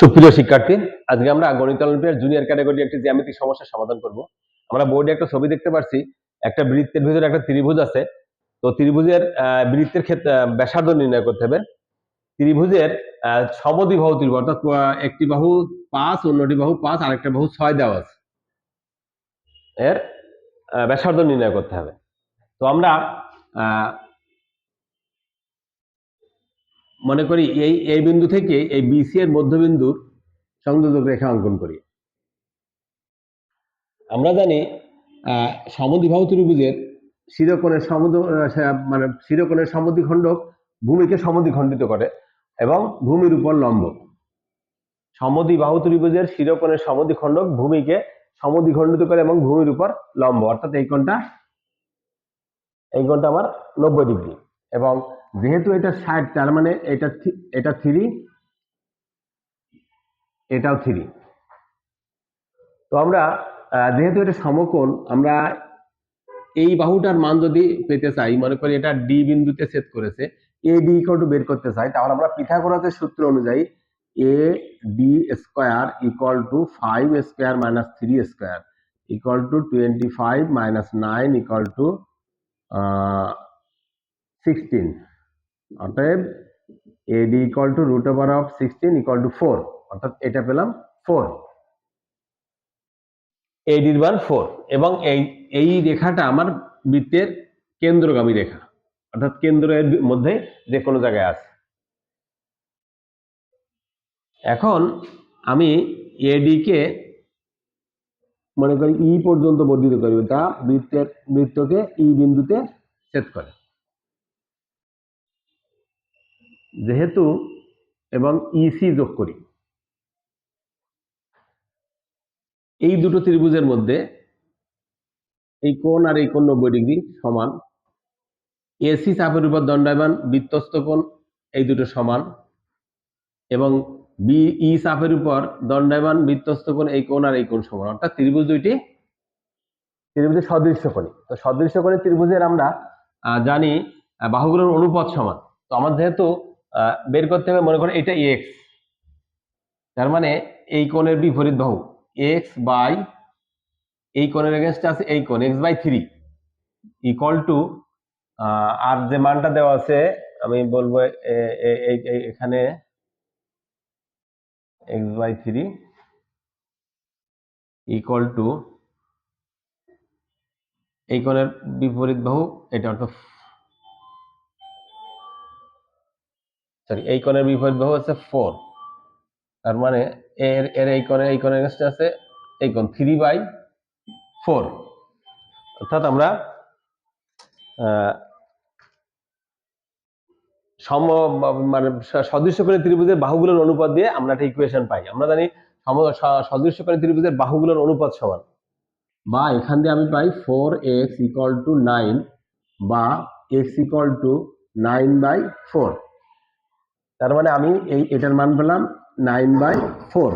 সুপ্রিয় শিক্ষার্থী, আজকে আমরা গণিত অলিম্পিয়ার জুনিয়র ক্যাটাগরি একটি জ্যামিতিক সমস্যার সমাধান করব। আমরা বোর্ডে একটা ছবি দেখতে পাচ্ছি একটা বৃত্তের ভিতরে একটা ত্রিভুজ আছে। তো ত্রিভুজের বৃত্তের ক্ষেত্রে ব্যাসার্ধ নির্ণয় করতে হবে। ত্রিভুজের সমদ্বিবাহু ত্রিভুজ, অর্থাৎ একটি বাহু পাঁচ, অন্যটি বাহু পাঁচ, আরেকটা বাহু ছয় দেওয়া আছে। এর ব্যাসার্ধ নির্ণয় করতে হবে। তো আমরা মনে করি এই এই বিন্দু থেকে এই বিসি এর মধ্যবিন্দুর সংযোজক রেখা অঙ্কন করি। আমরা জানি সমদ্বিবাহু ত্রিভুজের শিরোকোণের সমুদ মানে শিরোকোণের সমদ্বিখণ্ডক ভূমিকে সমদ্বিখণ্ডিত করে এবং ভূমির উপর লম্ব। সমদ্বিবাহু ত্রিভুজের শিরোকোণের সমদ্বিখণ্ডক ভূমিকে সমদ্বিখণ্ডিত করে এবং ভূমির উপর লম্ব। অর্থাৎ এই কোণটা এই কোণটা আমার নব্বই ডিগ্রি। এবং যেহেতু এটা ষাট, তার মানে এটা এটা থ্রি, এটাও থ্রি। তো আমরা যেহেতু এটা সমকোণ, আমরা এই বাহুটার মান যদি পেতে চাই, মনে করি এটা ডি বিন্দুতে ছেদ করেছে এ ডি ইকুয়াল টু বের করতে চাই, তাহলে আমরা পিথাগোরাসের সূত্র অনুযায়ী A D square equal to five square minus three square equal to twenty five minus nine equal to sixteen অতএব AD equal to root over of sixteen equal to four অর্থাৎ এটা পেলাম ফোর এডির মান ফোর এবং এই এই রেখাটা আমার বৃত্তের কেন্দ্রগামী রেখা। অর্থাৎ কেন্দ্রের মধ্যে যে কোনো জায়গায় আছে। এখন আমি এডি কে মনে করি ই পর্যন্ত বর্ধিত করি। তা বৃত্তের, বৃত্তকে ই বিন্দুতে ছেদ করে। যেহেতু এবং ইসি যোগ করি। এই দুটো ত্রিভুজের মধ্যে এই কোণ আর এই কোণ নব্বই ডিগ্রি সমান। এসি চাপের উপর দণ্ডায়মান বৃত্তস্থ কোণ এই দুটো সমান। এবং বি ই চাপের উপর দণ্ডায়মান বৃত্তস্থ কোণ এই কোণ আর এই কোণ সমান। অর্থাৎ ত্রিভুজ দুইটি ত্রিভুজের সদৃশ্য কোণী। তো সদৃশ্য কোণী ত্রিভুজের আমরা জানি বাহুগুলোর অনুপাত সমান। তো আমার যেহেতু বের করতে হবে, মনে করেন এটা এক্স তার মানে এই কোণের বিপরীত বাহু এক্স বাই এই কোণের এগেনস্টে আছে এই কোণ x by three equal to আর যে মানটা দেওয়া আছে, আমি বলব এখানে x by three equal to এই কোণের বিপরীত বাহু, এটা অর্থাৎ সরি এই কোণের বিপরীত বাহু হচ্ছে ফোর তার মানে এর এর এই কোণে এই কোণের এগেনস্টে আছে এই কোণ থ্রি বাই ফোর অর্থাৎ আমরা সম মানে স- সদৃশ্য করে ত্রিভুজের বাহুগুলোর অনুপাত দিয়ে আমরা একটা ইকুয়েশন পাই। আমরা জানি সম স- সদৃশ্য করে ত্রিভুজের বাহুগুলোর অনুপাত সমান। বা এখান দিয়ে আমি পাই four x equal to nine বা x equal to nine by four তার মানে আমি এই এটার মান পেলাম নাইন বাই ফোর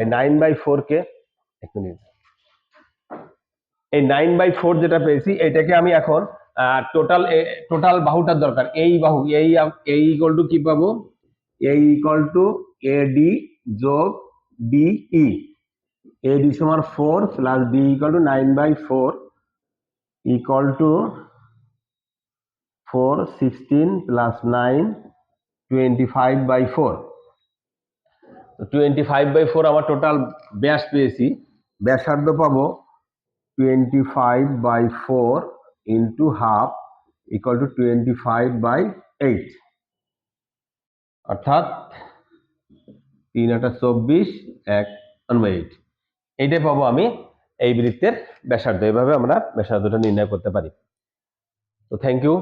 এই নাইন বাই ফোরকে এক মিনিট এই নাইন বাই ফোর যেটা পেয়েছি, এটাকে আমি এখন টোটাল টোটাল বাহুটার দরকার। এই বাহু, এই এই ইকুয়াল টু কি পাবো? এই ইকুয়াল টু এ ডি যোগ ডি ই এ ডি সমান four plus D equal to nine by four equal to four sixteen plus nine twenty five by four twenty five by four আমার total ব্যাস পেয়েছি। ব্যাসার্ধ পাবো twenty five by four into half equal to twenty five by eight অর্থাৎ তিন আটা চব্বিশ, এক ওয়ান বাই এইট এইটাই পাবো আমি এই বৃত্তের ব্যাসার্ধ। এভাবে আমরা ব্যাসার্ধটা নির্ণয় করতে পারি। তো থ্যাংক ইউ